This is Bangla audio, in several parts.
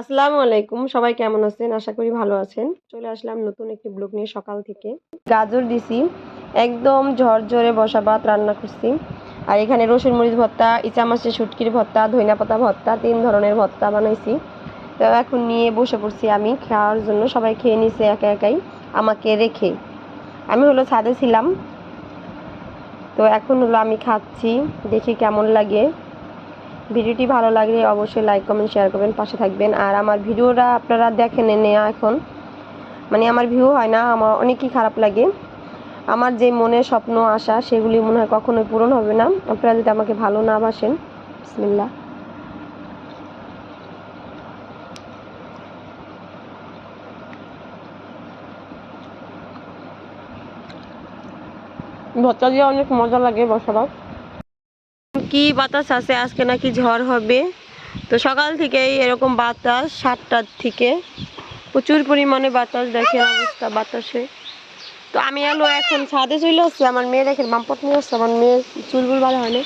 আসসালামু আলাইকুম, সবাই কেমন আছেন? আশা করি ভালো আছেন। চলে আসলাম নতুন একটি ব্লগ নিয়ে সকাল থেকে। গাজর দিছি, একদম ঝরঝরে বসা ভাত রান্না করছি। আর এখানে রসুন মরিচ ভর্তা ইচা মাছের শুটকির ভর্তা ধইনা পাতা ভর্তা, তিন ধরনের ভর্তা বানাইছি। তো এখন নিয়ে বসে পড়ছি আমি, খাওয়ার জন্য। সবাই খেয়ে নিছে একা একাই, আমাকে রেখে। আমি হলো ছাদে ছিলাম। তো এখন হলো আমি খাচ্ছি, দেখি কেমন লাগে। ভিডিওটি ভালো লাগলে অবশ্যই লাইক কমেন্ট শেয়ার করবেন, পাশে থাকবেন। আর আমার ভিডিওটা আপনারা দেখেন নেয়া এখন। মানে আমার ভিউ হয় না, আমার অনেকই খারাপ লাগে। আমার যে মনে স্বপ্ন, আশা, সেগুলি মনে হয় কখনোই পূরণ হবে না। আপনারা যদি আমাকে ভালো না বাসেন, বিসমিল্লাহ। ভর্তা দিয়ে অনেক মজা লাগে বসাবার কি বাতাস আছে? আজকে নাকি ঝড় হবে। তো সকাল থেকেই এরকম বাতাস, সাতটার থেকে। প্রচুর পরিমাণে বাতাস দেখে অবস্থা বাতাসে। তো আমি এলো এখন ছাদে চলে আসছি। আমার মেয়ে দেখেন বাম্পট নিয়ে আসছে। আমার মেয়ের চুলগুল ভালো হয় না।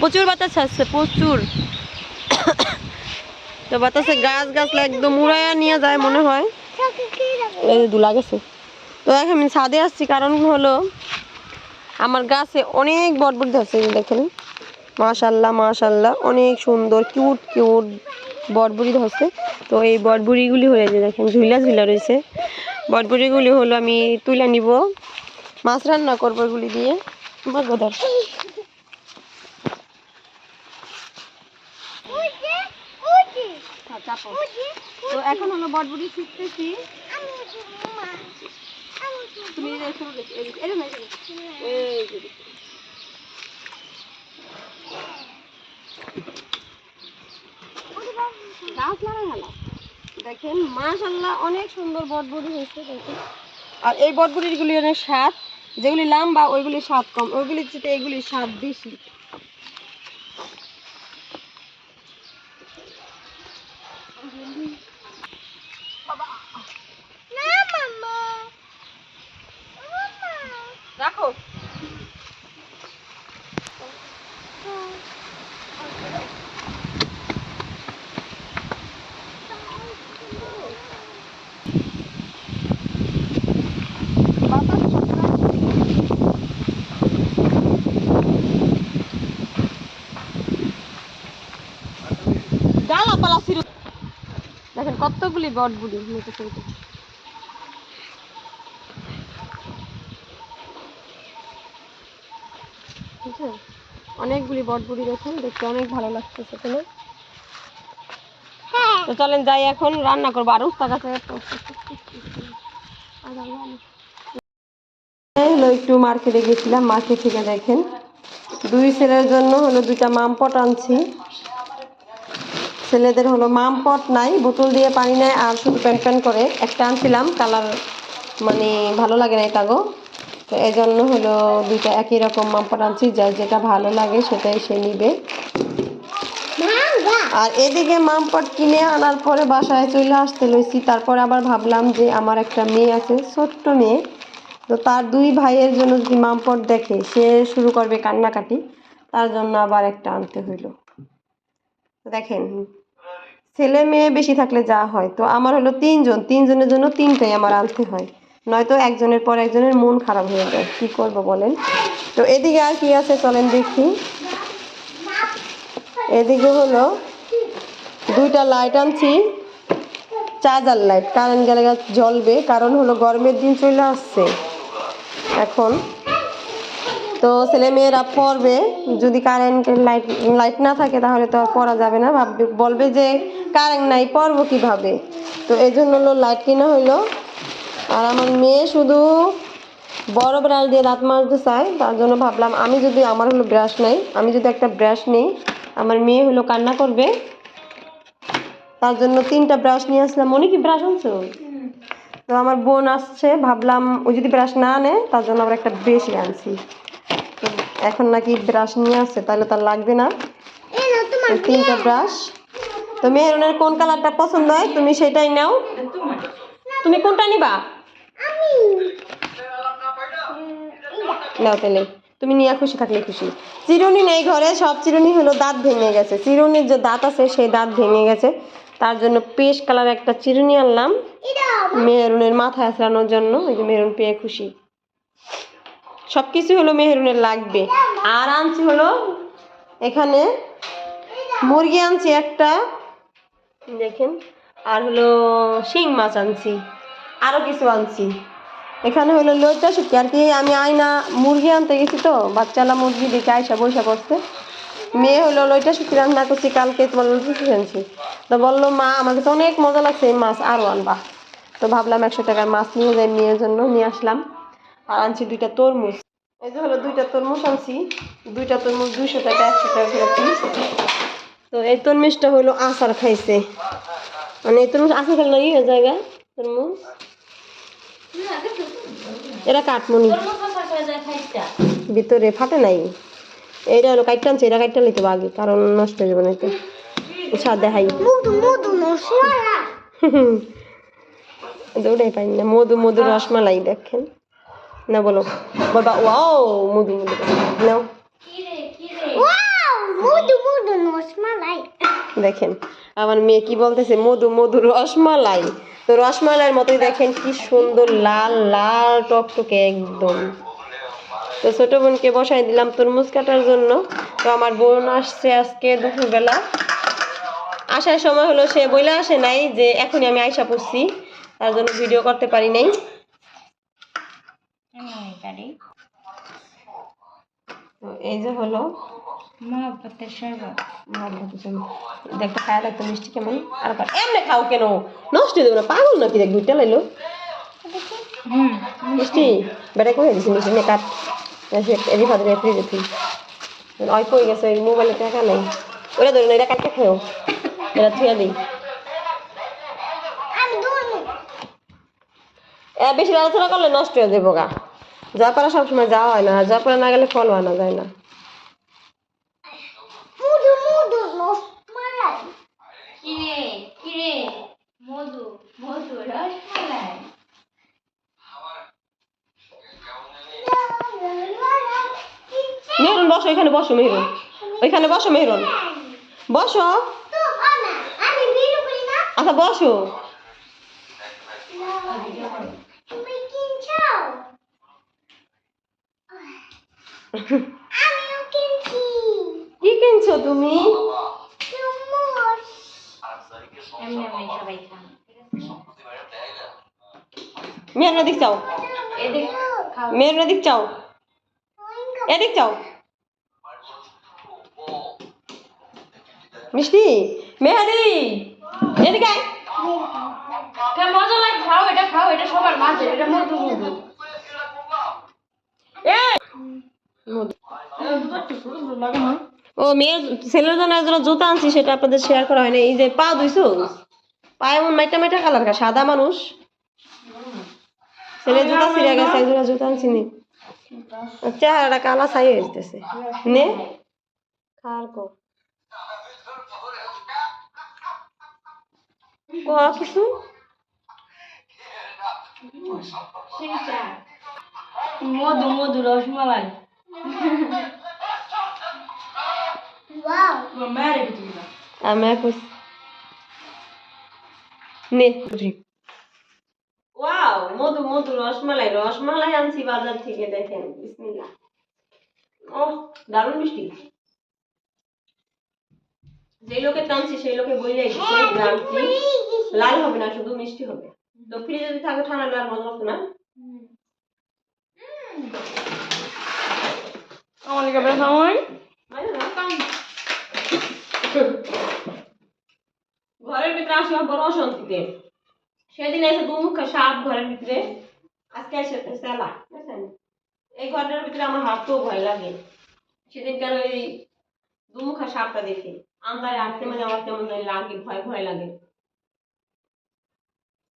প্রচুর বাতাস আসছে, প্রচুর। তো বাতাসে গাছ গাছ একদম উড়াইয়া নিয়ে যায় মনে হয়। এই দুলা গেছে। তো এখন আমি ছাদে আসছি। কারণ হলো, আমার গাছে অনেক বটবটি এই দেখেন। মাশাল্লাহ মাশাল্লাহ। অনেক সুন্দর কিউট কিউট বটবুড়ি ধরছে। তো এই বটবুড়িগুলি হয়ে যে দেখেন ঝুলা ঝুলা রয়েছে। বটবুড়িগুলি হলো আমি তুলে নিব। মাছ রান্না করব এগুলি দিয়ে। বাগদার তো এখন হলো বটবুড়ি শিখতেছি। তুমি এই যে শুরু দেখো, এই যে- এই যে না, এই যে- এই যে দেখো। গাছ লাগাই ভালো দেখেন মাশাল্লাহ অনেক সুন্দর বটবুড়ি হয়েছে দেখেন। আর এই বটবুড়িগুলি অনেক স্বাদ। যেগুলি লম্বা, ওইগুলি স্বাদ কম। ওইগুলির চেয়ে এইগুলি স্বাদ বেশি। রাখো বটবুড়ি মেতে ফেলতে বটবুড়ি দেখুন, দেখতে অনেক ভালো লাগছে সেখানে। তো চলেন যাই এখন, রান্না করব। আর গাছে হলো একটু মার্কেটে গেছিলাম, মার্কেট থেকে দেখেন। দুই ছেলের জন্য হলো দুইটা মামপট আনছি। ছেলেদের হলো মামপট নাই, বোতল দিয়ে পানি নেয় আর শুধু প্যান প্যান করে একটা আনছিলাম, কালার মানে ভালো লাগে না তাগো। তো এই জন্য হলো দুইটা একই রকম মামপট আনছি, যার যেটা ভালো লাগে সেটাই সে নিবে। আর এদিকে মামপট কিনে আনার পরে বাসায় চলে আসতে লইছি, তারপর আবার ভাবলাম যে আমার একটা মেয়ে আছে, ছোট্ট মেয়ে। তো তার দুই ভাইয়ের জন্য যদি মামপট দেখে, সে শুরু করবে কান্নাকাটি, তার জন্য আবার একটা আনতে হইল। দেখেন ছেলে মেয়ে বেশি থাকলে যা হয়। তো আমার হলো তিনজন। তিনজনের জন্য তিনটাই আমার আনতে হয়। নয়তো একজনের পর একজনের মন খারাপ হয়ে যায়। কি করব বলেন? তো এদিকে আর কি আছে চলেন দেখি। এদিকে হলো দুইটা লাইট আনছি। চার্জার লাইট কারেন্ট গেলে জ্বলবে। কারণ হলো গরমের দিন চলে আসছে। এখন। তো ছেলে মেয়েরা পড়বে। যদি কারেন্টের লাইট লাইট না থাকে তাহলে তো আর পড়া যাবে না। ভাববে, বলবে যে কারেন্ট নাই পড়ব কীভাবে? তো এই জন্য হলো লাইট কিনা হইল। আর আমার মেয়ে শুধু বড় ব্রাশ দিয়ে দাঁত মাজতে চায় তার জন্য ভাবলাম আমি যদি আমার হলো ব্রাশ নাই আমি যদি একটা ব্রাশ নেই আমার মেয়ে হলো কান্না করবে। তার জন্য তিনটা ব্রাশ নিয়ে আসলাম। মনে কি ব্রাশ আনছো? তো আমার বোন আসছে ভাবলাম ও যদি ব্রাশ না আনে তার জন্য আবার একটা বেশি আনছি। তো এখন নাকি ব্রাশ নিয়ে আসছে তাহলে তার লাগবে না। তিনটা ব্রাশ। তো মেহরুনের কোন কালারটা পছন্দ হয়, তুমি সেটাই নাও। তুমি কোনটা নিবা? নাও তাহলে, তুমি নিয়ে খুশি থাকলে খুশি। চিরুনি নেই ঘরে, সব চিরুনি হলো দাঁত ভেঙে গেছে। চিরুনির যে দাঁত আছে, সেই দাঁত ভেঙে গেছে। তার জন্য পেশ কালার একটা চিরুনি আনলাম। মেহরুনের মাথায় আছড়ানোর জন্য, ওই যে মেহরুন পেয়ে খুশি। সব কিছু হলো মেহরুনের লাগবে। আর আনছি হলো এখানে মুরগি আনছি একটা। দেখেন, আর হলো শিং মাছ আনছি আরও কিছু আনছি। এখানে হলো লইটা শুকি আর কি আমি আয়না মুরগি আনতে গেছি তো, বাচ্চালা মুরগি দেখে আয়সা বৈশা করছে মেয়ে হলো লইটা শুকি রান্না করছি, কালকে তোমার লুচি শুকেছি তো বলল, মা, আমার কাছে অনেক মজা লাগছে এই মাছ আরও আনবা। তো ভাবলাম একশো টাকার মাছ নিয়ে যাই, মেয়ের জন্য নিয়ে আসলাম। আর আনছি দুইটা তরমুজ। এই যে হলো দুইটা তরমুজ আনছি, দুইটা তরমুজ দুইশো টাকা, একশো টাকা করে পিস তো এই তরমুজটা হলো আচার খাইছে। মানে এই তরমুজ আচার খেলে হয়ে জায়গা তরমুজ। এরা কাঠমনি ভিতরে ফাটে নাই। এইটা হলো কাইটটা আনছে এটা কাইটটা নিতে আগে কারণ নষ্ট হয়ে যাবে না তো স্বাদ দেখাই দৌড়াই পাই না। মধু মধু রসমালাই দেখেন। না বলো বাবা ওয়াও মধু মধু নাও। দেখেন আমার মেয়ে কি বলতেছে? মধু মধু রসমালাই। তো রসমালাইয়ের মতোই দেখেন কি সুন্দর লাল লাল টকটকে একদম। তো ছোট বোনকে বসাই দিলাম তরমুজ কাটার জন্য। তো আমার বোন আসছে আজকে দুপুরবেলা। আসার সময় হলো সে বইলে আসে নাই যে এখনই আমি আয়সা পড়ছি। তার জন্য ভিডিও করতে পারি নাই। তো এই যে হলো মহাব্বতের শরবত দেখতে খায়া দেখতে মিষ্টি কেমন? আর এমনি খাও কেন? নষ্ট হয়ে দেবো না পাগল নাকি দেখ দুইটা লাইলো। মিষ্টি? বেড়ে করে দিছি মিষ্টি? নে কাট। ফাদের হয়ে গেছে মোবাইলে টাকা নেই। ওটা ধরুন এটা কাটতে খেও এটা থুয়ে দিই বেশি আলোচনা করলে নষ্ট হয়ে যাব গা যা পারা সবসময় যাওয়া হয় না যা পারা না গেলে ফল আনা যায় না। কিরে কিরে মধু মধু রসমালাই মেহরুন বসো এখানে বসো মেহরুন। ওইখানে বসো মেহরুন। বসো। আচ্ছা বসো। কি কিনছো তুমি? এমনি সবাই খান চাও। মেহরুন এদিক চাও। এদিক চাও। মিষ্টি মেহাদি এদিকে আয়। মজা লাগে খাও এটা খাও এটা সবার মাঝে এটা মধু মধু। এই! ও মেয়ের ছেলের জন্য একজন জুতা আনছি, সেটা আপনাদের শেয়ার করা হয়নি। এই যে পা ধুইছো? পা এমন মাইটা মাইটা কালার কা সাদা মানুষ। ছেলের জুতা ছিঁড়ে গেছে একজন জুতা আনছি নি। চেহারাটা কালা ছাই যেতেছে নে। খার কো। কিছু? মধু মধু, রসমালাই। আমি কুছ নে ওয়াও মধু মধু রসমালাই রসমালাই আনছি বাজার থেকে দেখেন বিসমিল্লাহ ও দারুণ মিষ্টি যে লোকে টানছি সেই লোকে বইলে গেছে লাল হবে না শুধু মিষ্টি হবে তো ফ্রিজে যদি থাকে ঠান্ডা লাল মজা লাগতো না আমার বেশ মানে ঘরের আসলাম বড় অশান্তিতে। সেদিন এসে দুমুখা সাপ ঘরের ভিতরে আজকে এসে সেলা বুঝছেন? এই ঘরটার ভিতরে আমার হাঁটতেও ভয় লাগে। সেদিন কেন এই দুমুখা সাপটা দেখে? আন্দায় হাঁটতে মানে আমার কেমন লাগে ভয় ভয় লাগে।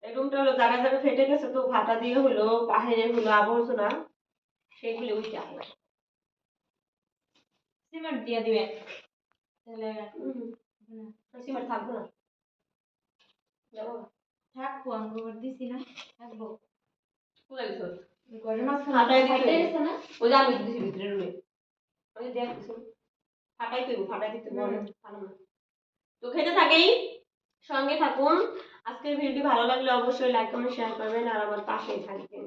এই রুমটা হলো জায়গা জায়গা ফেটে গেছে তো ভাটা দিয়ে হলো বাহিরে হলো আবর্জনা সেগুলি উঠে আসে সিমেন্ট দিয়ে দিবে। তাহলে সিমেন্ট থাকব না। যাব। থাকব আমি গোবর দিছি না থাকব। কোথায় গেছো ঘরের মাঝখানে ফাটাই দিতে গেছে না? ওই যে আমি দিছি ভিতরে রুমে। ওই দেখ কিছু ফাটাই তুই ফাটাই দিতে বল ফাটানো তো খেতে থাকেই সঙ্গে থাকুন। আজকের ভিডিওটি ভালো লাগলে অবশ্যই লাইক কমেন্ট শেয়ার করবেন। আর আমার পাশেই থাকবেন।